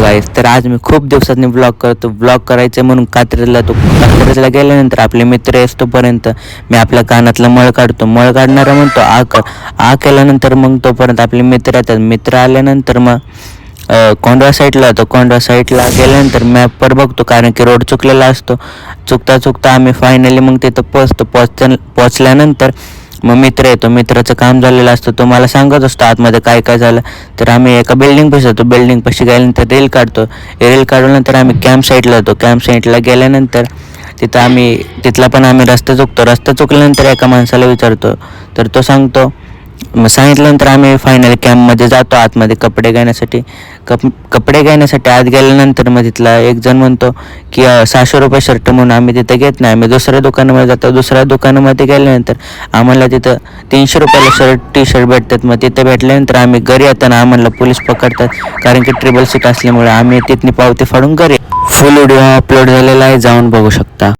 गाईस तर आज मी खूप दिवसांनी ब्लॉग करतो. ब्लॉग करायचं म्हणून कात्रीला तो कात्रीला गेल्यानंतर आपले मित्र येतोपर्यंत मी आपल्या कानातला मळ काढतो. मळ काढणारा म्हणतो आ कर. आ केल्यानंतर मग तोपर्यंत आपले मित्र येतात. मित्र आल्यानंतर मग कोंडवा साईडला जातो कोंडवा साईडला गेल्यानंतर मॅपवर बघतो कारण की रोड चुकलेला असतो. चुकता चुकता आम्ही फायनली मग तिथं पोचतो पोच पोचल्यानंतर मग मित्र येतो मित्राचं काम झालेलं असतं. तो मला सांगत असतो आतमध्ये काय काय झालं. तर आम्ही एका बिल्डिंग पाशी जातो. बिल्डिंग पाशी गेल्यानंतर रील काढतो. रील काढल्यानंतर आम्ही कॅम्प साईडला जातो. कॅम्प साईडला गेल्यानंतर तिथं आम्ही तिथला पण आम्ही रस्ता चुकतो. रस्ता चुकल्यानंतर एका माणसाला विचारतो. तर तो सांगतो मग सांगितल्यानंतर आम्ही फायनल कॅम्पमध्ये जातो. आतमध्ये कपडे घेण्यासाठी कप कपडे घेण्यासाठी आत गेल्यानंतर मग तिथला एक जण म्हणतो की सहाशे रुपये शर्ट म्हणून आम्ही तिथं घेत नाही. आम्ही दुसऱ्या दुकानामध्ये जातो. दुसऱ्या दुकानामध्ये गेल्यानंतर आम्हाला तिथं तीनशे रुपयाला शर्ट टी शर्ट भेटतात. मग तिथं भेटल्यानंतर आम्ही घरी येताना आम्हाला पोलीस पकडतात. कारण की ट्रिबल सीट असल्यामुळे आम्ही तिथनी पावती फाडून घरी फुल व्हिडिओ अपलोड झालेला आहे. जाऊन बघू शकता.